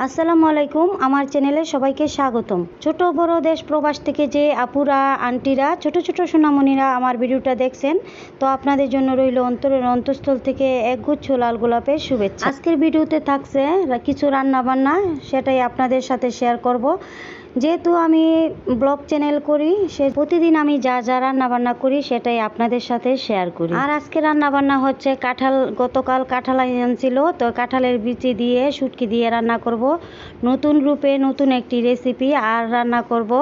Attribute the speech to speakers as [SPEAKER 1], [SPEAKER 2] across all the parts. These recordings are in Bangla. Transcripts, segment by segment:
[SPEAKER 1] আসসালামু আলাইকুম, আমার চ্যানেলে সবাইকে স্বাগতম। ছোট বড় দেশ প্রবাস থেকে যে আপুরা, আন্টিরা, ছোট ছোট সোনামণিরা আমার ভিডিওটা দেখছেন, তো আপনাদের জন্য রইল অন্তরের অন্তঃস্থল থেকে একগুচ্ছ লাল গোলাপের শুভেচ্ছা। আজকের ভিডিওতে থাকছে কিছু রান্না বান্না সেটাই আপনাদের সাথে শেয়ার করব। যেহেতু আমি ব্লগ চ্যানেল করি, সে প্রতিদিন আমি যা যা রান্না বান্না করি সেটাই আপনাদের সাথে শেয়ার করি। আর আজকে রান্না বান্না হচ্ছে কাঁঠাল, গতকাল কাঁঠাল আনছিল, তো কাঁঠালের বিচি দিয়ে, শুটকি দিয়ে রান্না করব। নতুন রূপে নতুন একটি রেসিপি আর রান্না করব।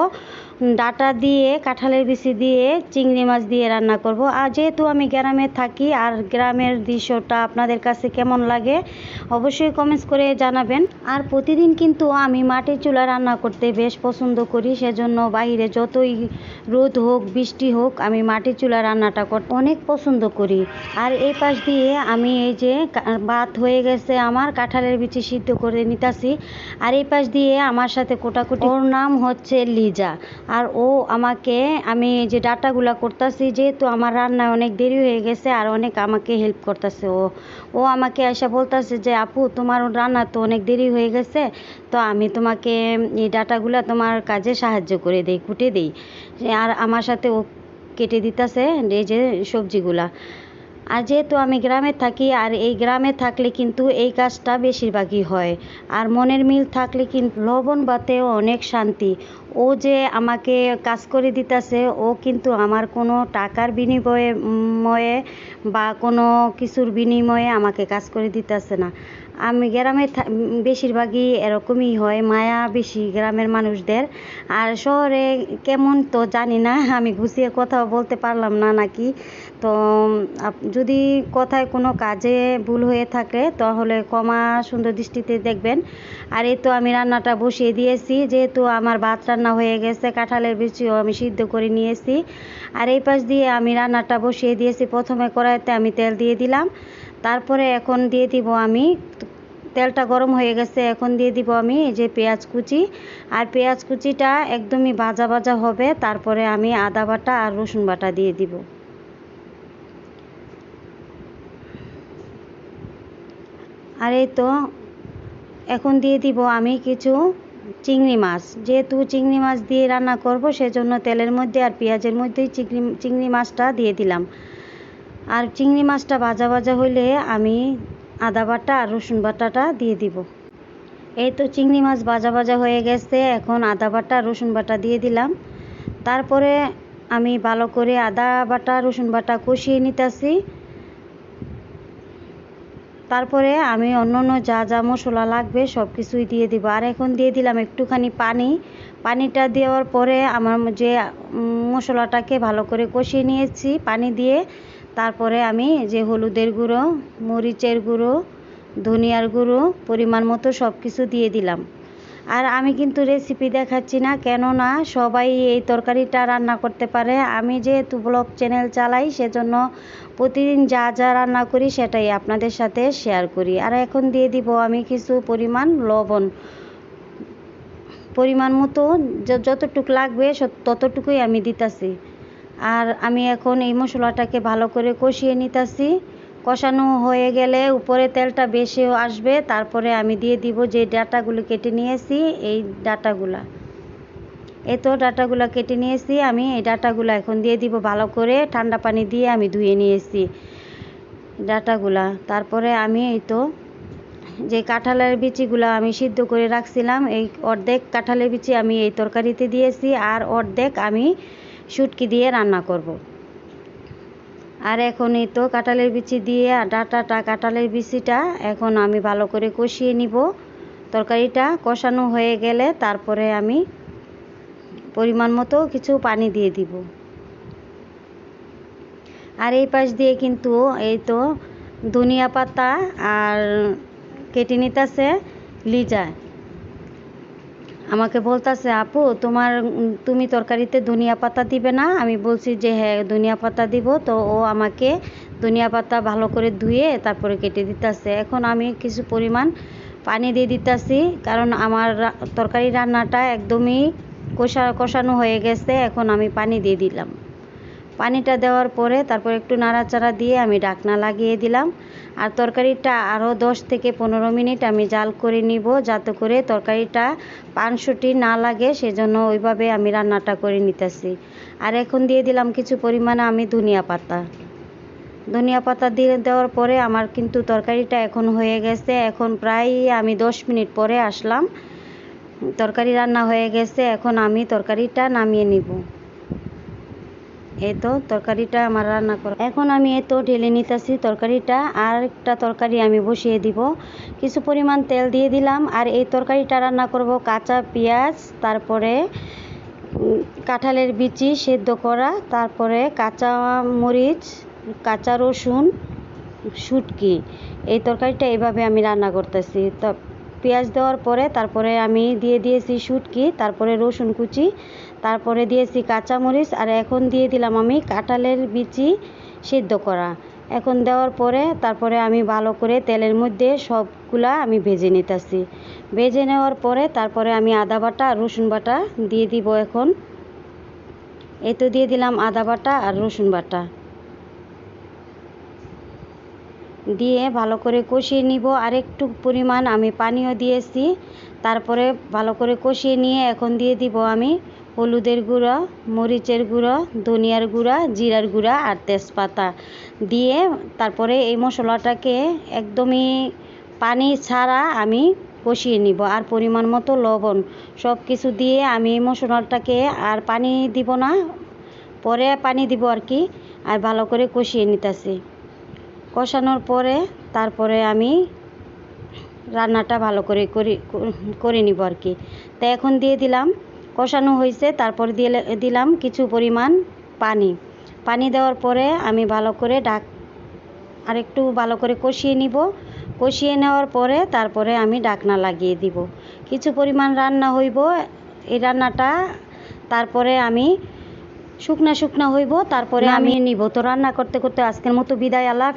[SPEAKER 1] ডাটা দিয়ে, কাঁঠালের বিচি দিয়ে, চিংড়ি মাছ দিয়ে রান্না করব। আর যেহেতু আমি গ্রামে থাকি, আর গ্রামের দৃশ্যটা আপনাদের কাছে কেমন লাগে, অবশ্যই কমেন্টস করে জানাবেন। আর প্রতিদিন কিন্তু আমি মাটির চুলা রান্না করতে বেশ পছন্দ করি, সেজন্য বাইরে যতই রোদ হোক, বৃষ্টি হোক, আমি মাটির চুলা রান্নাটা করতে অনেক পছন্দ করি। আর এই পাশ দিয়ে আমি এই যে ভাত হয়ে গেছে, আমার কাঁঠালের বিচি সিদ্ধ করে নিতাছি। আর এই পাশ দিয়ে আমার সাথে কোটাকুটি ওর নাম হচ্ছে লিজা। আর ও আমাকে, আমি যে ডাটাগুলা করতেছি, যেহেতু আমার রান্নায় অনেক দেরি হয়ে গেছে আর অনেক আমাকে হেল্প করতেছে ও ও আমাকে এসে বলতেছে যে, আপু, তোমার রান্না তো অনেক দেরি হয়ে গেছে, তো আমি তোমাকে এই ডাটাগুলা তোমার কাজে সাহায্য করে দেই, কুটে দেই। আর আমার সাথে ও কেটে দিতেছে এই যে সবজিগুলা। আর যেহেতু আমি গ্রামে থাকি, আর এই গ্রামে থাকলে কিন্তু এই কাজটা বেশিরভাগই হয়। আর মনের মিল থাকলে কিন্তু লবণ বাতেও অনেক শান্তি। ও যে আমাকে কাজ করে দিতেছে, ও কিন্তু আমার কোনো টাকার বিনিময়ে ময়ে বা কোনো কিছুর বিনিময়ে আমাকে কাজ করে দিতেছে না। আমি গ্রামে বেশিরভাগই এরকমই হয়, মায়া বেশি গ্রামের মানুষদের। আর শহরে কেমন তো জানি না, আমি গুছিয়ে কথা বলতে পারলাম না নাকি। তো যদি কথায় কোনো কাজে ভুল হয়ে থাকে, তাহলে ক্ষমা সুন্দর দৃষ্টিতে দেখবেন। আর এই তো আমি রান্নাটা বসিয়ে দিয়েছি, যেহেতু আমার ভাত রান্না হয়ে গেছে, কাঁঠালের বিচিও আমি সিদ্ধ করে নিয়েছি। আর এই পাশ দিয়ে আমি রান্নাটা বসিয়ে দিয়েছি, প্রথমে কড়াইতে আমি তেল দিয়ে দিলাম। তারপরে এখন দিয়ে দিব আমি তেলটা গরম হয়ে গেছে, এখন দিয়ে দিব আমি যে পেঁয়াজ কুচি। আর পেঁয়াজ কুচিটা একদমই ভাজা ভাজা হবে, তারপরে আমি আদা বাটা আর রসুন বাটা দিয়ে দিব। আর এই তো, এখন দিয়ে দিব আমি কিছু চিংড়ি মাছ। যেহেতু চিংড়ি মাছ দিয়ে রান্না করব, সেজন্য তেলের মধ্যে আর পেঁয়াজের মধ্যেই চিংড়ি চিংড়ি মাছটা দিয়ে দিলাম। আর চিংড়ি মাছটা ভাজা ভাজা হইলে আমি আদা বাটা আর রসুন বাটাটা দিয়ে দিব। এই তো চিংড়ি মাছ ভাজা ভাজা হয়ে গেছে, এখন আদা বাটা, রসুন বাটা দিয়ে দিলাম। তারপরে আমি ভালো করে আদা বাটা, রসুন বাটা কষিয়ে নিতেছি। তারপরে আমি অন্য অন্য যা যা মশলা লাগবে সব কিছুই দিয়ে দিব। আর এখন দিয়ে দিলাম একটুখানি পানি। পানিটা দেওয়ার পরে আমার যে মশলাটাকে ভালো করে কষিয়ে নিয়েছি পানি দিয়ে। তারপরে আমি যে হলুদের গুঁড়ো, মরিচের গুঁড়ো, ধনিয়ার গুঁড়ো পরিমাণ মতো সব কিছু দিয়ে দিলাম। আর আমি কিন্তু রেসিপি দেখাচ্ছি না, কেননা সবাই এই তরকারিটা রান্না করতে পারে। আমি যেহেতু ব্লগ চ্যানেল চালাই, সেজন্য প্রতিদিন যা যা রান্না করি সেটাই আপনাদের সাথে শেয়ার করি। আর এখন দিয়ে দিব আমি কিছু পরিমাণ লবণ। পরিমাণ মতো যতটুক লাগবে ততটুকুই আমি দিতাছি। আর আমি এখন এই মশলাটাকে ভালো করে কষিয়ে নিতেছি। কষানো হয়ে গেলে উপরে তেলটা বেশি আসবে, তারপরে আমি দিয়ে দিব যে ডাটাগুলো কেটে নিয়েছি, এই ডাটাগুলা। এই তো ডাটাগুলো কেটে নিয়েছি, আমি এই ডাটাগুলো এখন দিয়ে দিব ভালো করে, ঠান্ডা পানি দিয়ে আমি ধুয়ে নিয়েছি ডাটাগুলা। তারপরে আমি এই তো যে কাঁঠালের বিচিগুলো আমি সিদ্ধ করে রাখছিলাম, এই অর্ধেক কাঁঠালের বিচি আমি এই তরকারিতে দিয়েছি, আর অর্ধেক আমি শুটকি দিয়ে রান্না করব। আর এখন এই তো কাঁঠালের বিচি দিয়ে ডাটাটা, কাঁঠালের বিচিটা এখন আমি ভালো করে কষিয়ে নিব। তরকারিটা কষানো হয়ে গেলে তারপরে আমি পরিমাণ মতো কিছু পানি দিয়ে দিব। আর এই পাশ দিয়ে কিন্তু এই তো ধনিয়া পাতা আর কেটে নিতেছে লিজা। আমাকে বলতাছে, আপু, তোমার তুমি তরকারিতে ধনিয়া পাতা দিবে না? আমি বলছি যে হ্যাঁ ধনিয়া পাতা দিব। তো ও আমাকে ধনিয়া পাতা ভালো করে ধুয়ে তারপরে কেটে দিতেছে। এখন আমি কিছু পরিমাণ পানি দিয়ে দিতেছি, কারণ আমার তরকারি রান্নাটা একদমই কষা কষানো হয়ে গেছে, এখন আমি পানি দিয়ে দিলাম। পানিটা দেওয়ার পরে তারপর একটু নাড়াচাড়া দিয়ে আমি ঢাকনা লাগিয়ে দিলাম। আর তরকারিটা আরও দশ থেকে পনেরো মিনিট আমি জাল করে নিব যাতে করে তরকারিটা পানসুটি না লাগে, সেজন্য ওইভাবে আমি রান্নাটা করে নিতেছি। আর এখন দিয়ে দিলাম কিছু পরিমাণে আমি ধনিয়া পাতা। ধনিয়া পাতা দিয়ে দেওয়ার পরে আমার কিন্তু তরকারিটা এখন হয়ে গেছে। এখন প্রায় আমি দশ মিনিট পরে আসলাম। তরকারি রান্না হয়ে গেছে। এখন আমি তরকারিটা নামিয়ে নিব। এই তো তরকারিটা আমার রান্না করা। এখন আমি এ তো ঢেলে নিতেছি তরকারিটা, আর একটা তরকারি আমি বসিয়ে দিব। কিছু পরিমাণ তেল দিয়ে দিলাম, আর এই তরকারিটা রান্না করব কাঁচা পেঁয়াজ, তারপরে কাঁঠালের বিচি সেদ্ধ করা, তারপরে কাঁচা মরিচ, কাঁচা রসুন, শুটকি। এই তরকারিটা এইভাবে আমি রান্না করতেছি। তো পেঁয়াজ দেওয়ার পরে তারপরে আমি দিয়ে দিয়েছি শুটকি, তারপরে রসুন কুচি তারপরে দিয়েছি কাঁচামরিচ আর এখন দিয়ে দিলাম আমি কাঁঠালের বিচি সিদ্ধ করা। এখন দেওয়ার পরে তারপরে আমি ভালো করে তেলের মধ্যে সবগুলা আমি ভেজে নিতেছি। ভেজে নেওয়ার পরে তারপরে আমি আদা বাটা আর রসুন বাটা দিয়ে দিব এখন। এই তো দিয়ে দিলাম আদা বাটা আর রসুন বাটা। দিয়ে ভালো করে কষিয়ে নিব। আর একটু পরিমাণ আমি পানিও দিয়েছি। তারপরে ভালো করে কষিয়ে নিয়ে এখন দিয়ে দিব আমি হলুদের গুঁড়া, মরিচের গুঁড়া, ধনিয়ার গুঁড়া, জিরার গুঁড়া আর তেজপাতা দিয়ে তারপরে এই মশলাটাকে একদমই পানি ছাড়া আমি কষিয়ে নিব। আর পরিমাণ মতো লবণ সব কিছু দিয়ে আমি এই মশলাটাকে আর পানি দিব না, পরে পানি দিব আর কি, আর ভালো করে কষিয়ে নিতেছি। কষানোর পরে তারপরে আমি রান্নাটা ভালো করে করি, করে নিব আর কি। তা এখন দিয়ে দিলাম কষানো হয়েছে তারপর দিয়ে দিলাম কিছু পরিমাণ পানি। পানি দেওয়ার পরে আমি ভালো করে ডাক আর একটু ভালো করে কষিয়ে নিব। কষিয়ে নেওয়ার পরে তারপরে আমি ডাকনা লাগিয়ে দিব। কিছু পরিমাণ রান্না হইব এই রান্নাটা তারপরে আমি শুকনা শুকনা হইব তারপরে আমি নিব। তো রান্না করতে করতে আজকের মতো বিদায় আল্লাহ